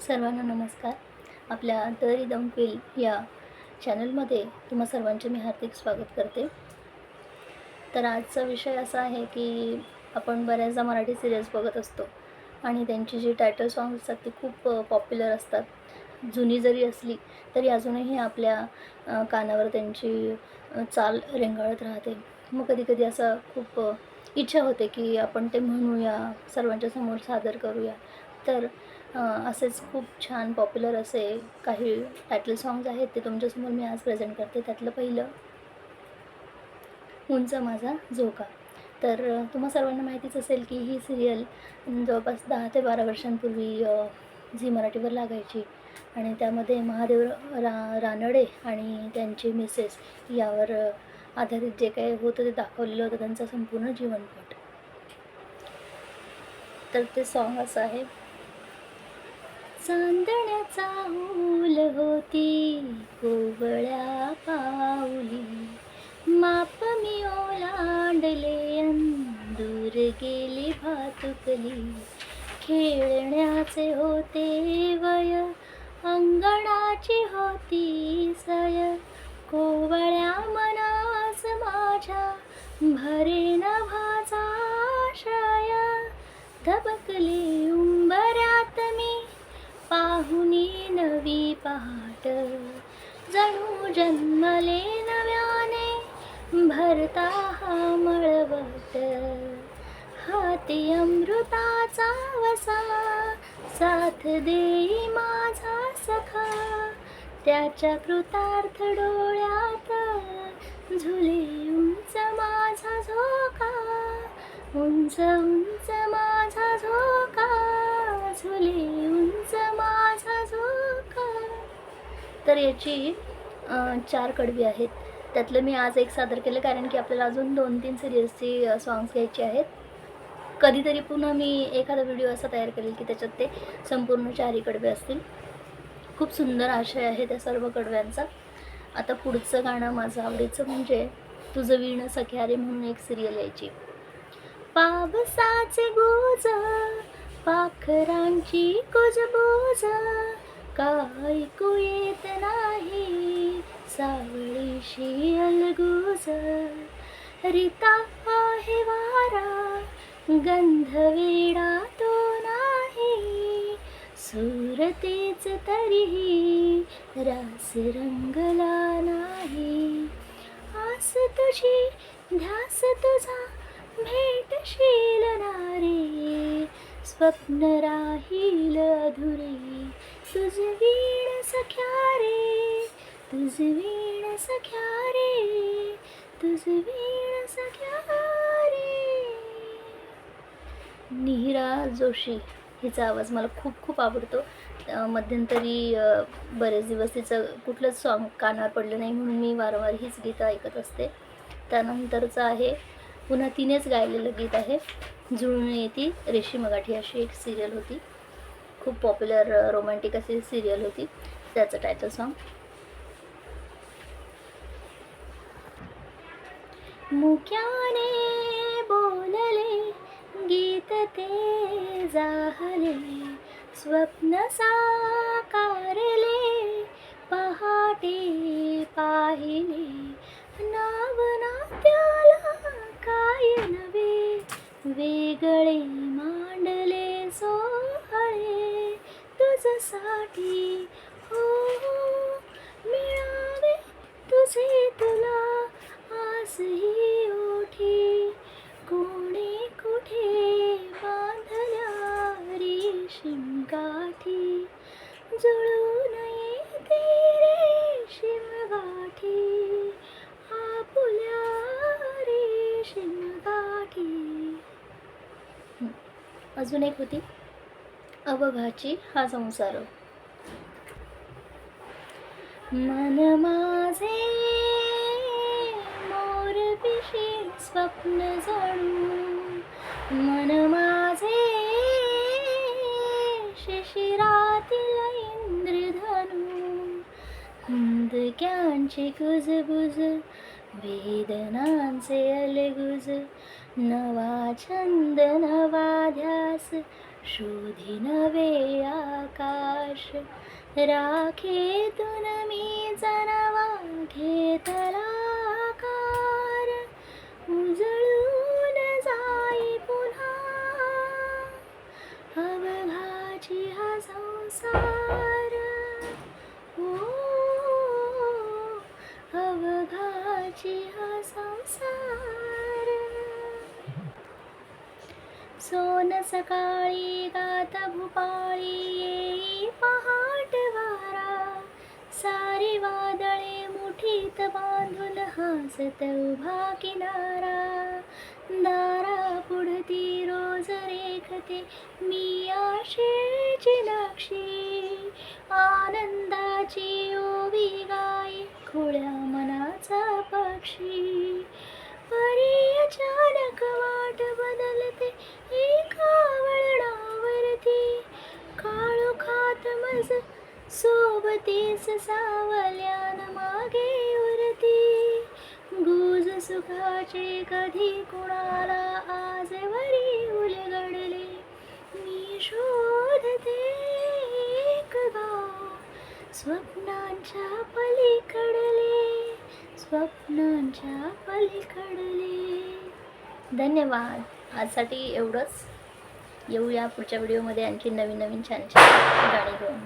सर्वांना नमस्कार. आपल्या दरी रिदम क्विल या चॅनलमध्ये तुम्हा सर्वांचे मी हार्दिक स्वागत करते. तर आजचा विषय असा आहे की आपण बऱ्याचदा मराठी सिरियल्स बघत असतो आणि त्यांची जी टायटल सॉंग्स असतात ती खूप पॉप्युलर असतात. जुनी जरी असली तरी अजूनही आपल्या कानावर त्यांची चाल रेंगाळत राहते. मग कधीकधी असं खूप इच्छा होते की आपण ते म्हणूया सर्वांच्या समोर सादर करूया. तर असेच खूप छान पॉप्युलर असे काही टायटल सॉंग्स आहेत ते तुमच्यासमोर मी आज प्रेझेंट करते. त्यातलं पहिलं उंच माझा झोका. तर तुम्हा सर्वांना माहितीच असेल की ही सिरियल जवळपास दहा ते बारा वर्षांपूर्वी झी मराठीवर लागायची. आणि त्यामध्ये महादेव रा रानडे आणि त्यांचे मिसेस यावर आधारित जे काही होतं ते दाखवलेलं होतं त्यांचा संपूर्ण जीवनपट. तर ते सॉन्ग असं आहे. चांदण्याचा ऊल होती कोवळ्या पाऊली. माप मी ओलांडले अंदूर गेली भातुकली. खेळण्याचे होते वय अंगणाची होती सय. कोवळ्या मनास माझ्या भरेन भाजा पहाट जणू जन्मले नव्याने भरता हा मळवट हाती अमृताचा वसा साथ देई माझा सखा. त्याच्या कृतार्थ डोळ्यात झुले उंच माझा झोका. उंच उंच तर याची चार कडवी आहेत. त्यातलं मी आज एक सादर केलं कारण की आपल्याला अजून दोन तीन सिरियल्सची सॉंग्स घ्यायचे आहेत. कधीतरी पुन्हा मी एखादा व्हिडिओ असा तयार करेल की त्याच्यात ते संपूर्ण चारही कडवे असतील. खूप सुंदर आशय आहे त्या सर्व कडव्यांचा. आता पुढचं गाणं माझं आवडीचं म्हणजे तुझं वीण सख्यारे म्हणून एक सिरियल यायची. पावसाचे गोज पाखरांची कुजबुज का ऐकू येत नाही. सावळीशी अलगुज. रिता आहे वारा गंध वेडा तो नाही. सुरतेच तरीही रास रंगला नाही. आस तुझी ध्यास तुझा भेटशील नारे स्वप्न राहील अधुरी. तुझ वीण सख्या रे तुझ वीण सख्या रे तुझ वीण सख्या रे. निहिरा जोशी हिचा आवाज मला खूप खूप आवडतो. मध्यंतरी बरेच दिवस तिचं कुठलंच सॉन्ग कानावर पडलं नाही म्हणून मी वारंवार हीच गीतं ऐकत असते. त्यानंतरचं आहे पुन्हा तिनेच गायलेलं गीत आहे जुळून येती रेशी मगाठी अशी एक सिरियल होती. खूप पॉप्युलर रोमॅन्टिक अशी सिरियल होती. त्याचं टायटल सॉन्ग मुख्याने बोलले गीत ते जाहले स्वप्न साकारले पहाटे पाहिले. माझ्यासाठी हो, हो मिळावे तुझे तुला. आस ही ओठी कोणी कुठे बांधल्या रेशीम गाठी नये ते रे गाठी आपुल्या रेशीम गाठी अजून एक होती. अवघाची हा संसार. मन माझे मोर पिशी स्वप्न जणू. मन माझे शिशिरातील इंद्रधनू हुंदक्यांची कुजबुज वेदनांचे अलगुज. नवा छंद नवा ध्यास शोधी नवे आकाश. राखेतून मी जनावा घेतला आकार. उजळून जाई पुन्हा. अवघाची हा संसार. ओ अवघाची हा संसार. सोन सकाळी गात भुपाळी येई पहाट वारा. सारी वादळे मुठीत बांधून हसत उभा किनारा. दारा पुढती रोज रेखते मी आशेची नाक्षी आनंदाची ओवी गाई खुळ्या मनाचा पक्षी. परी अचानक वाट बदलते सोबतीस सावल्यान मागे उरती. गुज सुखाचे कधी कुणाला आजवरी उलगडले. मी शोधते एक गाव स्वप्नांच्या पलीकडले. स्वप्नांच्या पलीकडले. धन्यवाद. आजसाठी एवढंच. येऊया पुढच्या व्हिडिओमध्ये आणखी नवीन नवीन छान छान गाणी घेऊन.